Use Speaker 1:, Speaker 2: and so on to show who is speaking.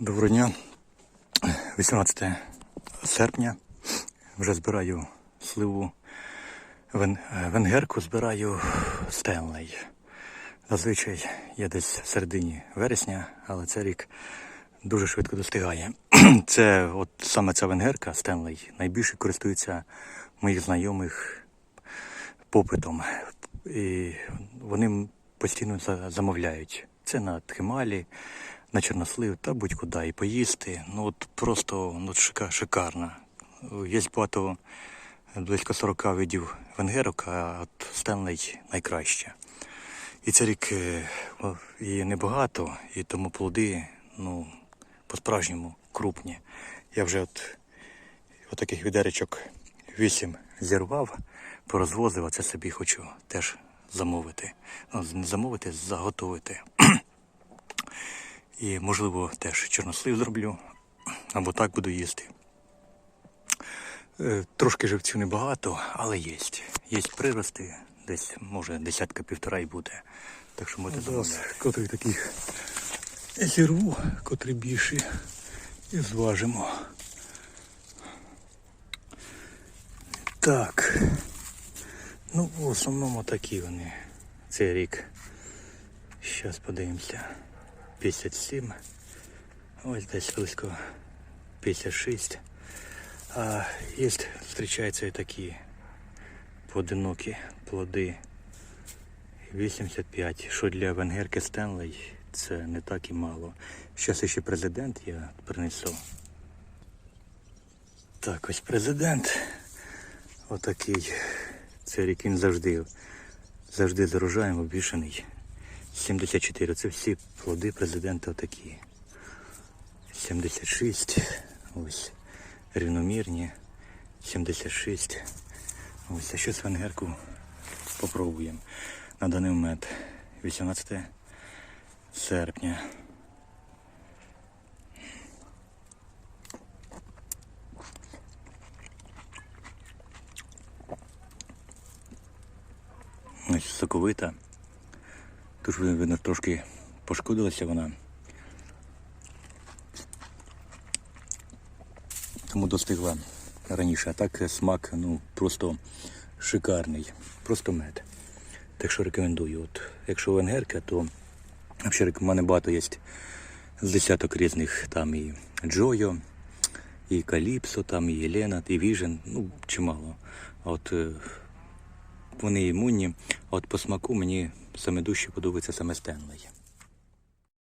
Speaker 1: Доброго дня. 18 серпня. Вже збираю сливу вен... е, венгерку, збираю Стенлей. Зазвичай я десь в середині вересня, але цей рік дуже швидко достигає. Це от саме ця венгерка Стенлей найбільше користується моїх знайомих попитом. І вони постійно замовляють. Це на тхималі, на чорнослив та будь-куди і поїсти. Ну от просто ну, шика, шикарна. Є багато, близько 40 видів венгерок, а от Стенлей найкраще. І цей рік е, її небагато, і тому плоди ну, по-справжньому крупні. Я вже от отаких відеречок вісім зірвав, порозвозив, а це собі хочу теж замовити. Ну, замовити, заготовити. І, можливо, теж чорнослив зроблю, або так буду їсти. Е, Трошки живцю небагато, але є. Є прирости, десь, може, десятка півтора і буде. Так що можете замовляти. Котрий таких зірву, котрий більші, і зважимо. Так. Ну, в основному такі вони. Цей рік. Зараз подивимося. 57. Ось десь близько 56. А є, зустрічаються і такі поодинокі плоди. 85. Що для венгерки Стенлей це не так і мало. Зараз ще президент я принесу. Так, ось президент. Отакий. Цей рік він завжди, завжди з урожаєм обвішаний. 74. Це всі плоди президента отакі. 76. Ось. Рівномірні. 76. Ось. А щось венгерку попробуємо. На даний момент 18 серпня. Ось соковита. Тут видно трошки пошкодилася вона. Тому достигла раніше. А так смак ну, просто шикарний. Просто мед. Так що рекомендую. От, якщо венгерка, то взагалі в мене багато є з десяток різних там і Джойо, і Каліпсо, там, і Єлена, і Віжен, ну, чимало. А от е, вони імунні, от по смаку мені саме дужче подобається саме Стенлей.